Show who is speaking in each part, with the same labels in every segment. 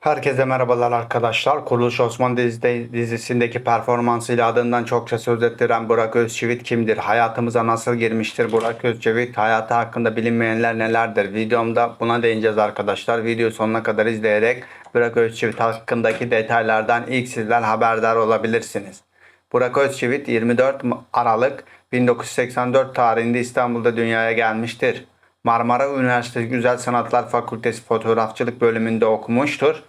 Speaker 1: Herkese merhabalar arkadaşlar. Kuruluş Osman dizisindeki performansıyla adından çokça söz ettiren Burak Özçivit kimdir? Hayatımıza nasıl girmiştir Burak Özçivit? Hayatı hakkında bilinmeyenler nelerdir? Videomda buna değineceğiz arkadaşlar. Video sonuna kadar izleyerek Burak Özçivit hakkındaki detaylardan ilk sizler haberdar olabilirsiniz. Burak Özçivit 24 Aralık 1984 tarihinde İstanbul'da dünyaya gelmiştir. Marmara Üniversitesi Güzel Sanatlar Fakültesi Fotoğrafçılık bölümünde okumuştur.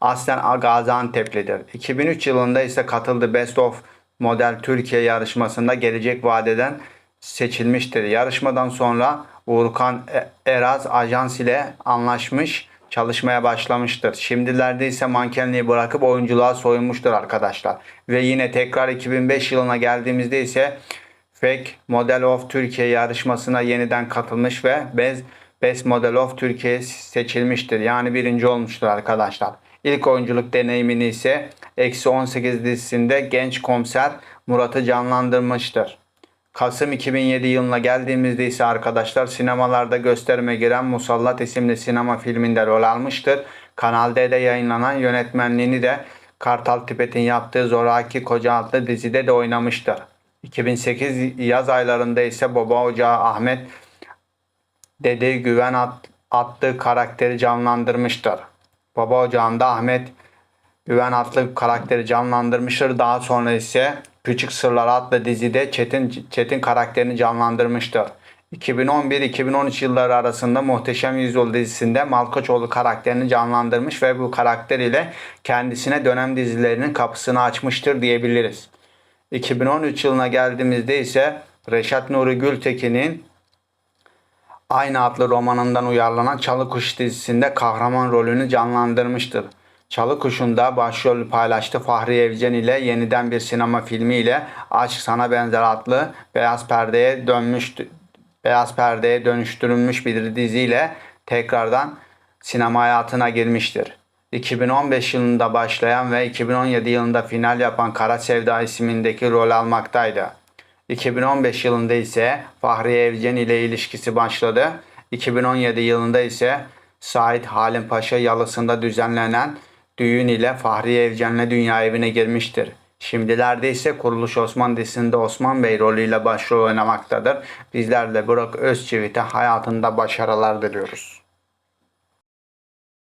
Speaker 1: Aslen Gaziantep'lidir. 2003 yılında ise katıldığı Best of Model Türkiye yarışmasında gelecek vadeden seçilmiştir. Yarışmadan sonra Uğurkan E- Eraz Ajans ile anlaşmış çalışmaya başlamıştır. Şimdilerde ise mankenliği bırakıp oyunculuğa soyunmuştur arkadaşlar. Ve yine tekrar 2005 yılına geldiğimizde ise Fake Model of Türkiye yarışmasına yeniden katılmış ve Best, Model of Türkiye seçilmiştir. Yani birinci olmuştur arkadaşlar. İlk oyunculuk deneyimini ise Eksi 18 dizisinde genç komiser Murat'ı canlandırmıştır. Kasım 2007 yılına geldiğimizde ise arkadaşlar sinemalarda gösterime giren Musallat isimli sinema filminde rol almıştır. Kanal D'de yayınlanan yönetmenliğini de Kartal Tibet'in yaptığı Zoraki Koca adlı dizide de oynamıştır. 2008 yaz aylarında ise Baba Ocağı Ahmet Dede Güven at, attığı karakteri canlandırmıştır. Baba Ocağı'nda Ahmet Güven adlı karakteri canlandırmıştır. Daha sonra ise Küçük Sırlar adlı dizide Çetin, Çetin karakterini canlandırmıştır. 2011-2013 yılları arasında Muhteşem Yüzyıl dizisinde Malkoçoğlu karakterini canlandırmış ve bu karakter ile kendisine dönem dizilerinin kapısını açmıştır diyebiliriz. 2013 yılına geldiğimizde ise Reşat Nuri Gültekin'in aynı adlı romanından uyarlanan Çalı Kuş dizisinde kahraman rolünü canlandırmıştır. Çalı Kuş'un da başrolü paylaştı Fahri Evcen ile yeniden bir sinema filmi ile Aşk Sana Benzer adlı beyaz perdeye dönmüştü. Beyaz perdeye dönüştürülmüş bir diziyle tekrardan sinema hayatına girmiştir. 2015 yılında başlayan ve 2017 yılında final yapan Kara Sevda ismindeki rol almaktaydı. 2015 yılında ise Fahri Evcen ile ilişkisi başladı. 2017 yılında ise Sait Halim Paşa yalısında düzenlenen düğün ile Fahri Evcen'le dünya evine girmiştir. Şimdilerde ise Kuruluş Osman dizisinde Osman Bey rolüyle başrol oynamaktadır. Bizler de Burak Özçivit'e hayatında başarılar diliyoruz.